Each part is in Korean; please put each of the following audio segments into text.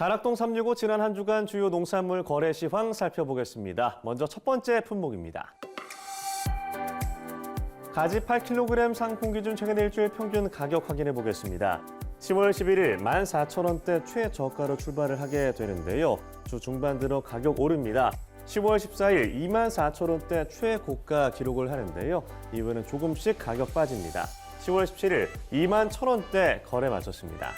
가락동 365 지난 한 주간 주요 농산물 거래 시황 살펴보겠습니다. 먼저 첫 번째 품목입니다. 가지 8kg 상품 기준 최근 일주일 평균 가격 확인해 보겠습니다. 10월 11일 14,000원대 최저가로 출발을 하게 되는데요. 주 중반 들어 가격 오릅니다. 10월 14일 24,000원대 최고가 기록을 하는데요. 이후에는 조금씩 가격 빠집니다. 10월 17일 21,000원대 거래 마쳤습니다.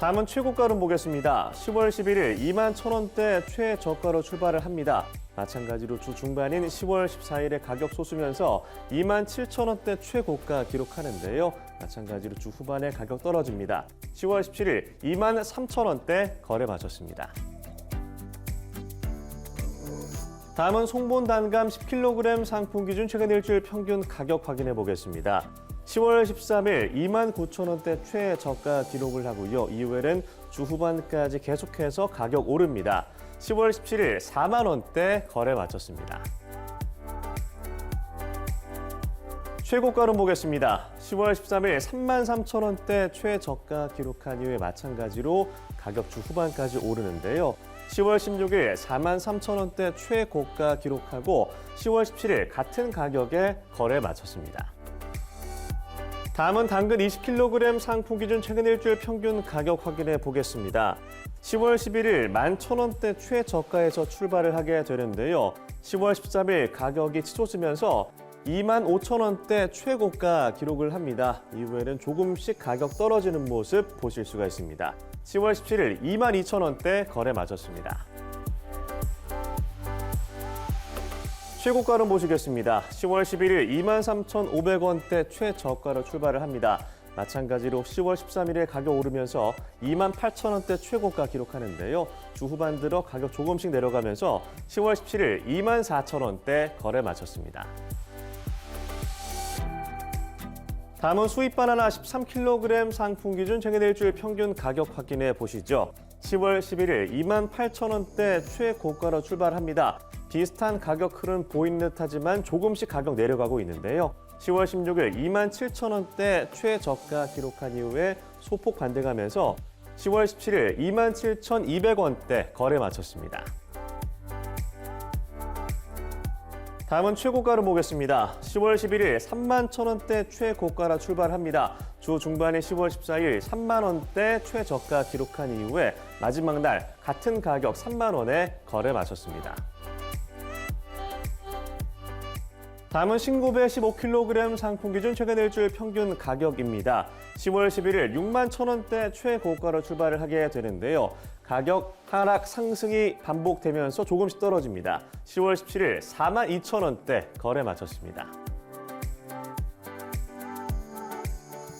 다음은 최고가로 보겠습니다. 10월 11일 2만 1,000원대 최저가로 출발을 합니다. 마찬가지로 주 중반인 10월 14일에 가격 솟으면서 2만 7천 원대 최고가 기록하는데요. 마찬가지로 주 후반에 가격 떨어집니다. 10월 17일 2만 3천 원대 거래 마쳤습니다. 다음은 송본 단감 10kg 상품 기준 최근 일주일 평균 가격 확인해 보겠습니다. 10월 13일 2만 9천 원대 최저가 기록을 하고요. 이후에는 주 후반까지 계속해서 가격 오릅니다. 10월 17일 4만 원대 거래 마쳤습니다. 최고가로 보겠습니다. 10월 13일 3만 3천 원대 최저가 기록한 이후에 마찬가지로 가격 주 후반까지 오르는데요. 10월 16일 4만 3천 원대 최고가 기록하고 10월 17일 같은 가격에 거래 마쳤습니다. 다음은 당근 20kg 상품 기준 최근 일주일 평균 가격 확인해 보겠습니다. 10월 11일 11,000원대 최저가에서 출발을 하게 되는데요. 10월 13일 가격이 치솟으면서 25,000원대 최고가 기록을 합니다. 이후에는 조금씩 가격 떨어지는 모습 보실 수가 있습니다. 10월 17일 22,000원대 거래 마쳤습니다. 최고가로 모시겠습니다. 10월 11일 23,500원대 최저가로 출발을 합니다. 마찬가지로 10월 13일에 가격 오르면서 28,000원대 최고가 기록하는데요. 주 후반 들어 가격 조금씩 내려가면서 10월 17일 24,000원대 거래 마쳤습니다. 다음은 수입 바나나 13kg 상품 기준 최근 일주일 평균 가격 확인해 보시죠. 10월 11일 28,000원대 최고가로 출발합니다. 비슷한 가격 흐름 보이는 듯하지만 조금씩 가격 내려가고 있는데요. 10월 16일 27,000원대 최저가 기록한 이후에 소폭 반등하면서 10월 17일 27,200원대 거래 마쳤습니다. 다음은 최고가로 보겠습니다. 10월 11일 3만 1,000원대 최고가라 출발합니다. 주 중반에 10월 14일 3만 원대 최저가 기록한 이후에 마지막 날 같은 가격 3만 원에 거래 마쳤습니다. 다음은 신고배 15kg 상품 기준 최근 일주일 평균 가격입니다. 10월 11일 6만 1,000원대 최고가로 출발을 하게 되는데요. 가격 하락 상승이 반복되면서 조금씩 떨어집니다. 10월 17일 4만 2천원대 거래 마쳤습니다.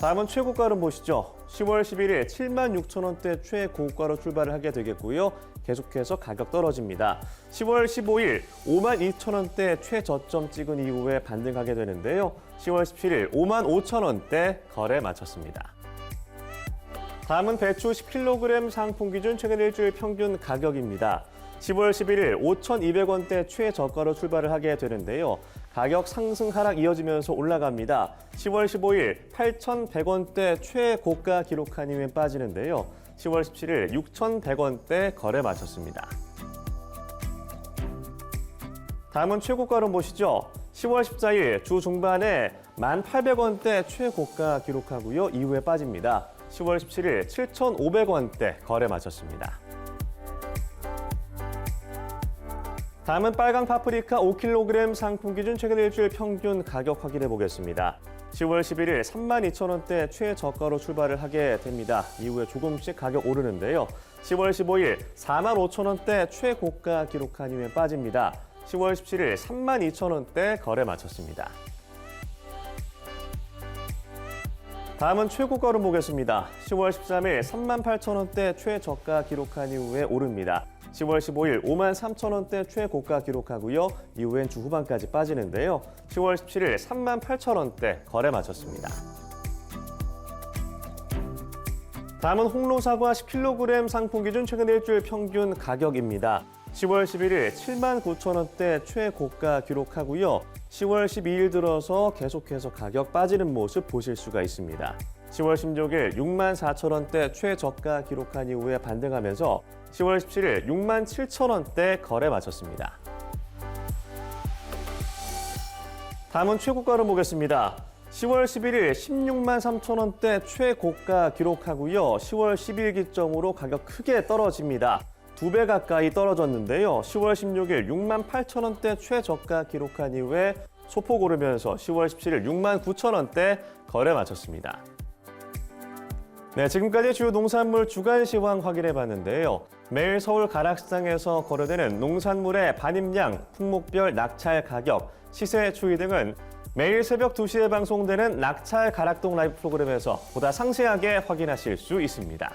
다음은 최고가를 보시죠. 10월 11일 7만 6천 원대 최고가로 출발을 하게 되겠고요. 계속해서 가격 떨어집니다. 10월 15일 5만 2천 원대 최저점 찍은 이후에 반등하게 되는데요. 10월 17일 5만 5천 원대 거래 마쳤습니다. 다음은 배추 10kg 상품 기준 최근 일주일 평균 가격입니다. 10월 11일 5,200원대 최저가로 출발을 하게 되는데요. 가격 상승 하락 이어지면서 올라갑니다. 10월 15일 8,100원대 최고가 기록한 이후에 빠지는데요. 10월 17일 6,100원대 거래 마쳤습니다. 다음은 최고가로 보시죠. 10월 14일 주 중반에 1,800원대 최고가 기록하고요. 이후에 빠집니다. 10월 17일 7,500원대 거래 마쳤습니다. 다음은 빨강 파프리카 5kg 상품 기준 최근 일주일 평균 가격 확인해 보겠습니다. 10월 11일 32,000원대 최저가로 출발을 하게 됩니다. 이후에 조금씩 가격 오르는데요. 10월 15일 45,000원대 최고가 기록한 이후에 빠집니다. 10월 17일 32,000원대 거래 마쳤습니다. 다음은 최고가로 보겠습니다. 10월 13일 38,000원대 최저가 기록한 이후에 오릅니다. 10월 15일 5만 3천 원대 최고가 기록하고요. 이후엔 주 후반까지 빠지는데요. 10월 17일 3만 8천 원대 거래 마쳤습니다. 다음은 홍로사과 10kg 상품 기준 최근 일주일 평균 가격입니다. 10월 11일 7만 9천 원대 최고가 기록하고요. 10월 12일 들어서 계속해서 가격 빠지는 모습 보실 수가 있습니다. 10월 16일 6만 4천 원대 최저가 기록한 이후에 반등하면서 10월 17일 6만 7천 원대 거래 마쳤습니다. 다음은 최고가로 보겠습니다. 10월 11일 16만 3천 원대 최고가 기록하고요. 10월 10일 기점으로 가격 크게 떨어집니다. 두 배 가까이 떨어졌는데요. 10월 16일 6만 8천 원대 최저가 기록한 이후에 소폭 오르면서 10월 17일 6만 9천 원대 거래 마쳤습니다. 네, 지금까지 주요 농산물 주간 시황 확인해 봤는데요. 매일 서울 가락시장에서 거래되는 농산물의 반입량, 품목별 낙찰 가격, 시세 추이 등은 매일 새벽 2시에 방송되는 낙찰 가락동 라이브 프로그램에서 보다 상세하게 확인하실 수 있습니다.